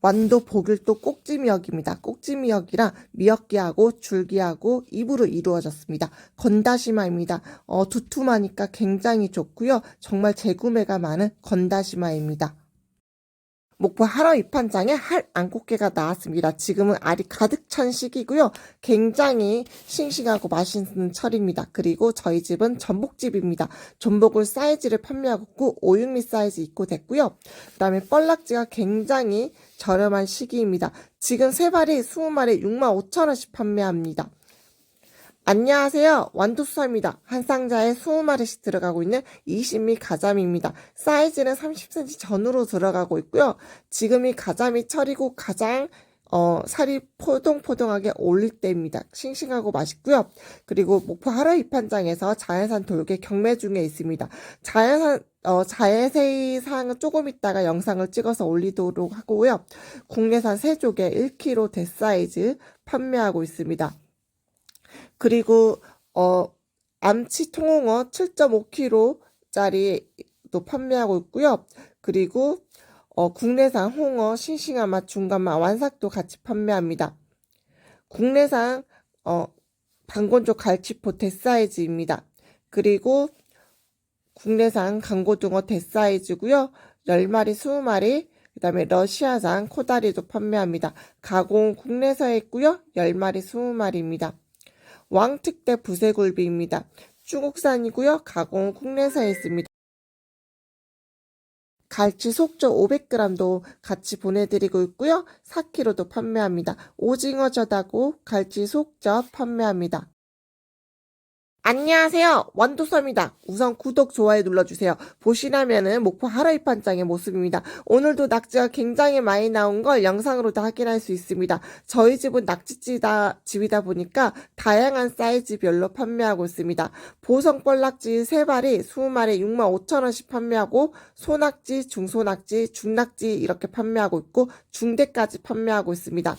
완도 복일도 꼭지미역입니다. 꼭지미역이랑 미역기하고 줄기하고 입으로 이루어졌습니다. 건다시마입니다. 어, 두툼하니까 굉장히 좋고요. 정말 재구매가 많은 건다시마입니다. 목포 하러 입한장에 할 안꽃게가 나왔습니다. 지금은 알이 가득 찬 시기고요. 굉장히 싱싱하고 맛있는 철입니다. 그리고 저희 집은 전복집입니다. 전복을 사이즈를 판매하고 있고 5, 6미 사이즈 입고 됐고요. 그 다음에 뻘락지가 굉장히 저렴한 시기입니다. 지금 세 발이 20마리 65,000원씩 판매합니다. 안녕하세요. 완도수사입니다. 한 상자에 20마리씩 들어가고 있는 20미 가자미입니다. 사이즈는 30cm 전후로 들어가고 있고요. 지금이 가자미 철이고 가장 어, 살이 포동포동하게 올릴 때입니다. 싱싱하고 맛있고요. 그리고 목포 하루 입한장에서 자연산 돌개 경매 중에 있습니다. 자연산 어, 자연세이 사항은 조금 있다가 영상을 찍어서 올리도록 하고요. 국내산 새조개 1kg 대사이즈 판매하고 있습니다. 그리고 어 암치 통홍어 7.5kg짜리도 판매하고 있고요. 그리고 어 국내산 홍어 싱싱한 맛 중간 맛 완삭도 같이 판매합니다. 국내산 어 방건조 갈치포 대사이즈입니다. 그리고 국내산 강고등어 대사이즈고요. 10마리, 20마리, 그 다음에 러시아산 코다리도 판매합니다. 가공 국내서 했고요. 10마리, 20마리입니다. 왕특대 부세굴비입니다. 중국산이고요. 가공 국내사에 있습니다. 갈치 속젓 500g도 같이 보내드리고 있고요. 4kg도 판매합니다. 오징어 젓하고 갈치 속젓 판매합니다. 안녕하세요. 원도섬입니다. 우선 구독, 좋아요 눌러주세요. 보시라면은 목포 하라이판장의 모습입니다. 오늘도 낙지가 굉장히 많이 나온 걸 영상으로도 확인할 수 있습니다. 저희 집은 낙지집이다, 집이다 보니까 다양한 사이즈별로 판매하고 있습니다. 보성 뻘낙지 3발이 20마리 65,000원씩 판매하고 소낙지, 중소낙지, 중낙지 이렇게 판매하고 있고 중대까지 판매하고 있습니다.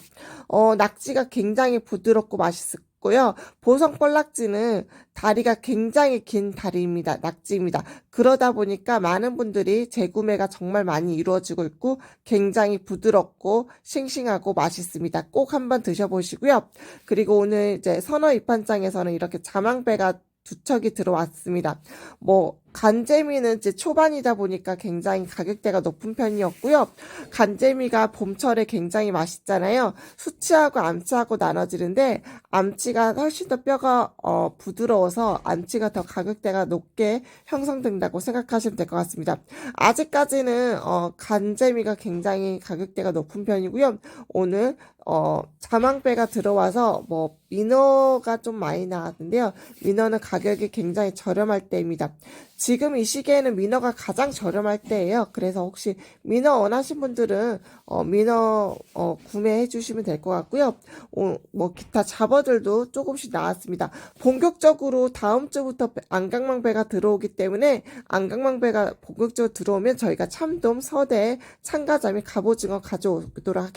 어, 낙지가 굉장히 부드럽고 맛있을 고요. 보성뻘낙지는 다리가 굉장히 긴 다리입니다. 낙지입니다. 그러다 보니까 많은 분들이 재구매가 정말 많이 이루어지고 있고 굉장히 부드럽고 싱싱하고 맛있습니다. 꼭 한번 드셔보시고요. 그리고 오늘 이제 선어 입한장에서는 이렇게 자망배가 두 척이 들어왔습니다. 뭐 간재미는 이제 초반이다 보니까 굉장히 가격대가 높은 편이었고요. 간재미가 봄철에 굉장히 맛있잖아요. 수치하고 암치하고 나눠지는데 암치가 훨씬 더 뼈가 어, 부드러워서 암치가 더 가격대가 높게 형성된다고 생각하시면 될 것 같습니다. 아직까지는 어, 간재미가 굉장히 가격대가 높은 편이고요. 오늘 어, 자망배가 들어와서 뭐 민어가 좀 많이 나왔는데요. 민어는 가격이 굉장히 저렴할 때입니다. 지금 이 시기에는 민어가 가장 저렴할 때예요. 그래서 혹시 민어 원하신 분들은 어, 민어 어, 구매해 주시면 될 것 같고요. 어, 뭐 기타 잡어들도 조금씩 나왔습니다. 본격적으로 다음 주부터 안강망배가 들어오기 때문에 안강망배가 본격적으로 들어오면 저희가 참돔, 서대, 참가자미, 갑오징어 가져오도록 하겠습니다.